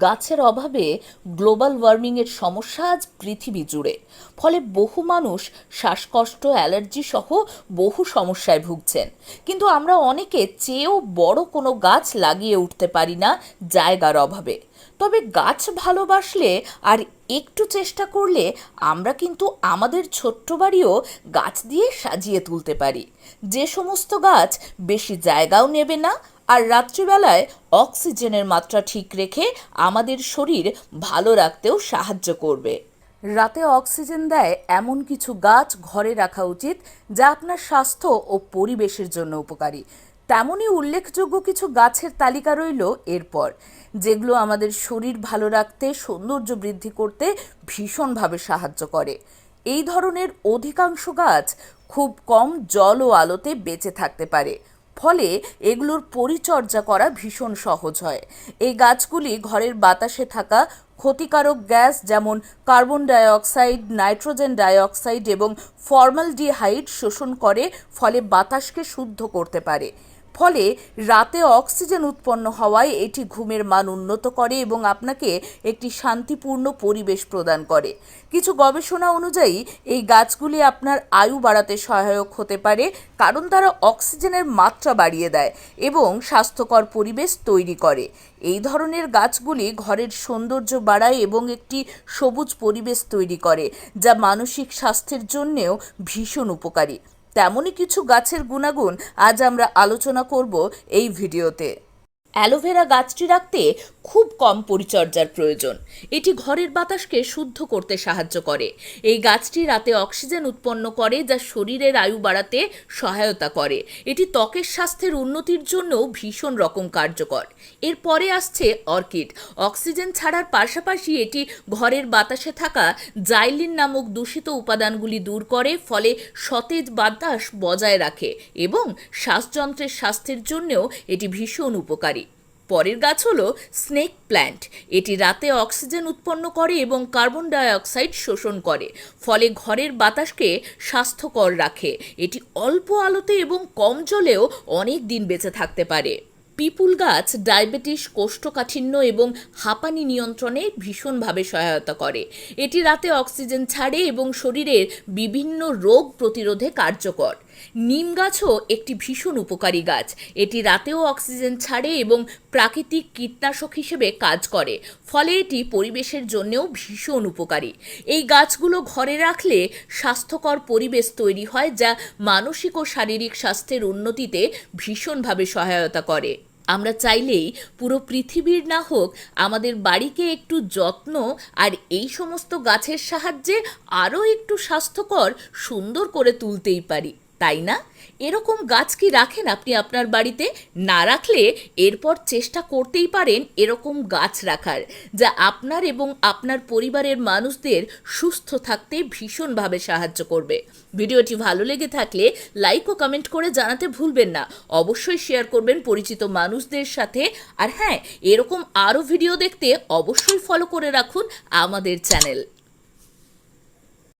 গাছের অভাবে গ্লোবাল ওয়ার্মিংয়ের সমস্যা আজ পৃথিবী জুড়ে। ফলে বহু মানুষ শ্বাসকষ্ট অ্যালার্জি সহ বহু সমস্যায় ভুগছেন। কিন্তু আমরা অনেকে চেয়েও বড় কোনো গাছ লাগিয়ে উঠতে পারি না জায়গার অভাবে। তবে গাছ ভালোবাসলে আর একটু চেষ্টা করলে আমরা কিন্তু আমাদের ছোট্ট বাড়িও গাছ দিয়ে সাজিয়ে তুলতে পারি। যে সমস্ত গাছ বেশি জায়গাও নেবে না আর রাত্রিবেলায় অক্সিজেনের মাত্রা ঠিক রেখে আমাদের শরীর ভালো রাখতেও সাহায্য করবে। রাতে অক্সিজেন দেয় এমন কিছু গাছ ঘরে রাখা উচিত যা আপনার স্বাস্থ্য ও পরিবেশের জন্য উপকারী। তেমনই উল্লেখযোগ্য কিছু গাছের তালিকা রইল এরপর, যেগুলো আমাদের শরীর ভালো রাখতে, সৌন্দর্য বৃদ্ধি করতে ভীষণভাবে সাহায্য করে। এই ধরনের অধিকাংশ গাছ খুব কম জল ও আলোতে বেঁচে থাকতে পারে। ফলে এগুলোর পরিচর্যা করা ভীষণ সহজ হয়। এই গাছগুলি ঘরের বাতাসে থাকা ক্ষতিকারক গ্যাস যেমন কার্বন ডাইঅক্সাইড, নাইট্রোজেন ডাইঅক্সাইড এবং ফর্মাল ডিহাইড শোষণ করে, ফলে বাতাসকে শুদ্ধ করতে পারে। ফলে রাতে অক্সিজেন উৎপন্ন হওয়ায় এটি ঘুমের মান উন্নত করে এবং আপনাকে একটি শান্তিপূর্ণ পরিবেশ প্রদান করে। কিছু গবেষণা অনুযায়ী, এই গাছগুলি আপনার আয়ু বাড়াতে সহায়ক হতে পারে, কারণ তারা অক্সিজেনের মাত্রা বাড়িয়ে দেয় এবং স্বাস্থ্যকর পরিবেশ তৈরি করে। এই ধরনের গাছগুলি ঘরের সৌন্দর্য বাড়ায় এবং একটি সবুজ পরিবেশ তৈরি করে, যা মানসিক স্বাস্থ্যের জন্যেও ভীষণ উপকারী। তেমনই কিছু গাছের গুণাগুণ আজ আমরা আলোচনা করব এই ভিডিওতে। অ্যালোভেরা গাছটি রাখতে খুব কম পরিচর্যার প্রয়োজন। এটি ঘরের বাতাসকে শুদ্ধ করতে সাহায্য করে। এই গাছটি রাতে অক্সিজেন উৎপন্ন করে যা শরীরের আয়ু বাড়াতে সহায়তা করে। এটি ত্বকের স্বাস্থ্যের উন্নতির জন্যও ভীষণ রকম কার্যকর। এরপরে আসছে অর্কিড। অক্সিজেন ছাড়ার পাশাপাশি এটি ঘরের বাতাসে থাকা জাইলিন নামক দূষিত উপাদানগুলি দূর করে, ফলে সতেজ বাতাস বজায় রাখে এবং শ্বাসযন্ত্রের স্বাস্থ্যের জন্যও এটি ভীষণ উপকারী। পরের গাছ হলো স্নেক প্ল্যান্ট। এটি রাতে অক্সিজেন উৎপন্ন করে এবং কার্বন ডাইঅক্সাইড শোষণ করে। ফলে ঘরের বাতাসকে স্বাস্থ্যকর রাখে। এটি অল্প আলোতে এবং কম জলেও অনেক দিন বেঁচে থাকতে পারে। পিপুল গাছ ডায়াবেটিস, কোষ্ঠকাঠিন্য এবং হাঁপানি নিয়ন্ত্রণে ভীষণভাবে সহায়তা করে। এটি রাতে অক্সিজেন ছাড়ে এবং শরীরের বিভিন্ন রোগ প্রতিরোধে কার্যকর। নিম গাছও একটি ভীষণ উপকারী গাছ। এটি রাতেও অক্সিজেন ছাড়ে এবং প্রাকৃতিক কীটনাশক হিসেবে কাজ করে। ফলে এটি পরিবেশের জন্যেও ভীষণ উপকারী। এই গাছগুলো ঘরে রাখলে স্বাস্থ্যকর পরিবেশ তৈরি হয়, যা মানসিক ও শারীরিক স্বাস্থ্যের উন্নতিতে ভীষণভাবে সহায়তা করে। আমরা চাইলেই পুরো পৃথিবীর না হোক, আমাদের বাড়িকে একটু যত্ন আর এই সমস্ত গাছের সাহায্যে আরও একটু স্বাস্থ্যকর, সুন্দর করে তুলতেই পারি। তাই না? এরকম গাছ কি রাখেন আপনি আপনার বাড়িতে? না রাখলে এরপর চেষ্টা করতেই পারেন এরকম গাছ রাখার, যা আপনার এবং আপনার পরিবারের মানুষদের সুস্থ থাকতে ভীষণভাবে সাহায্য করবে। ভিডিওটি ভালো লেগে থাকলে লাইক ও কমেন্ট করে জানাতে ভুলবেন না। অবশ্যই শেয়ার করবেন পরিচিত মানুষদের সাথে। আর হ্যাঁ এরকম আরও ভিডিও দেখতে অবশ্যই ফলো করে রাখুন আমাদের চ্যানেল